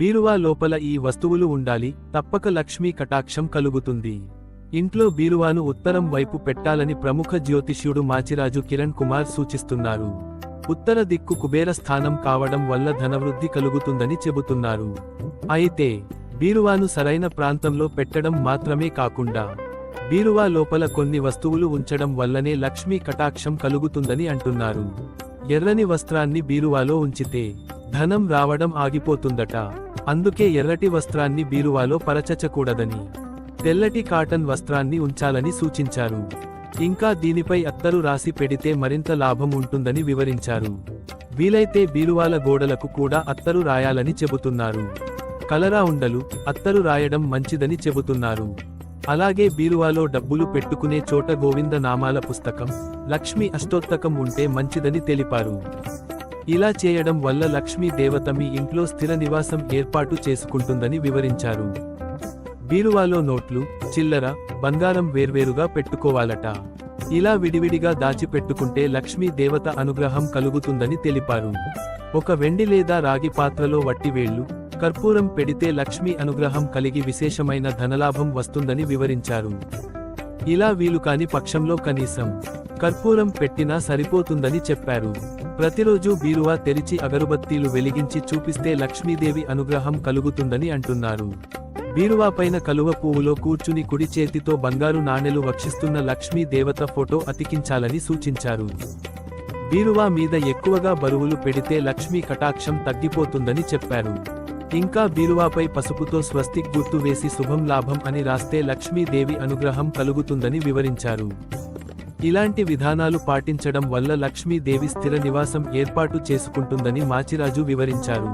బీరువా లోపల ఈ వస్తువులు ఉండాలి తప్పక లక్ష్మీ కటాక్షం కలుగుతుంది. ఇంట్లో బీరువాను ఉత్తరం వైపు పెట్టాలని ప్రముఖ జ్యోతిష్యుడు మాచిరాజు కిరణ్ కుమార్ సూచిస్తున్నారు. ఉత్తర దిక్కు కుబేర స్థానం కావడం వల్ల ధనవృద్ధి కలుగుతుందని చెబుతున్నారు. అయితే బీరువాను సరైన ప్రాంతంలో పెట్టడం మాత్రమే కాకుండా బీరువా లోపల కొన్ని వస్తువులు ఉంచడం వల్లనే లక్ష్మీ కటాక్షం కలుగుతుందని అంటున్నారు. ఎర్రని వస్త్రాన్ని బీరువాలో ఉంచితే ధనం రావడం ఆగిపోతుందట. అందుకే ఎర్రటి వస్త్రాన్ని బీరువాలో పరచచకూడదని తెల్లటి కాటన్ వస్త్రాన్ని ఉంచాలని సూచించారు. ఇంకా దీనిపై అత్తరు రాసి పెడితే మరింత లాభం ఉంటుందని వివరించారు. వీలైతే బీరువాల గోడలకు కూడా అత్తరు రాయాలని చెబుతున్నారు. కలరా ఉండలు అత్తరు రాయడం మంచిదని చెబుతున్నారు. అలాగే బీరువాలో డబ్బులు పెట్టుకునే చోట గోవింద నామాల పుస్తకం లక్ష్మి అష్టోత్తకం ఉంటే మంచిదని తెలిపారు. ఇలా చేయడం వల్ల లక్ష్మీ దేవత మీ ఇంట్లో స్థిర నివాసం ఏర్పాటు చేసుకుంటుందని వివరించారు. బీరువాలో నోట్లు చిల్లర బంగారం వేర్వేరుగా పెట్టుకోవాలట. ఇలా విడివిడిగా దాచిపెట్టుకుంటే లక్ష్మీ దేవత అనుగ్రహం కలుగుతుందని తెలిపారు. ఒక వెండి లేదా రాగి పాత్రలో వట్టివేళ్ళు కర్పూరం పెడితే లక్ష్మీ అనుగ్రహం కలిగి విశేషమైన ధనలాభం వస్తుందని వివరించారు. ఇలా వీలు కాని పక్షంలో కనీసం కర్పూరం పెట్టినా సరిపోతుందని చెప్పారు. ప్రతిరోజు బీరువా తెరిచి అగరుబత్తీలు వెలిగించి చూపిస్తే లక్ష్మీదేవి అనుగ్రహం కలుగుతుందని అంటున్నారు. బీరువా పైన కలువ పువ్వులో కూర్చుని కుడి చేతితో బంగారు నాణెలు వక్షిస్తున్న లక్ష్మీ దేవత ఫోటో అతికించాలని సూచించారు. బీరువా మీద ఎక్కువగా బరువులు పెడితే లక్ష్మీ కటాక్షం తగ్గిపోతుందని చెప్పారు. ఇంకా బీరువాపై పసుపుతో స్వస్తిక్ గుర్తు వేసి శుభం లాభం అని రాస్తే లక్ష్మీదేవి అనుగ్రహం కలుగుతుందని వివరించారు. ఇలాంటి విధానాలు పాటించడం వల్ల లక్ష్మీదేవి స్థిర నివాసం ఏర్పాటు చేసుకుంటుందని మాచిరాజు వివరించారు.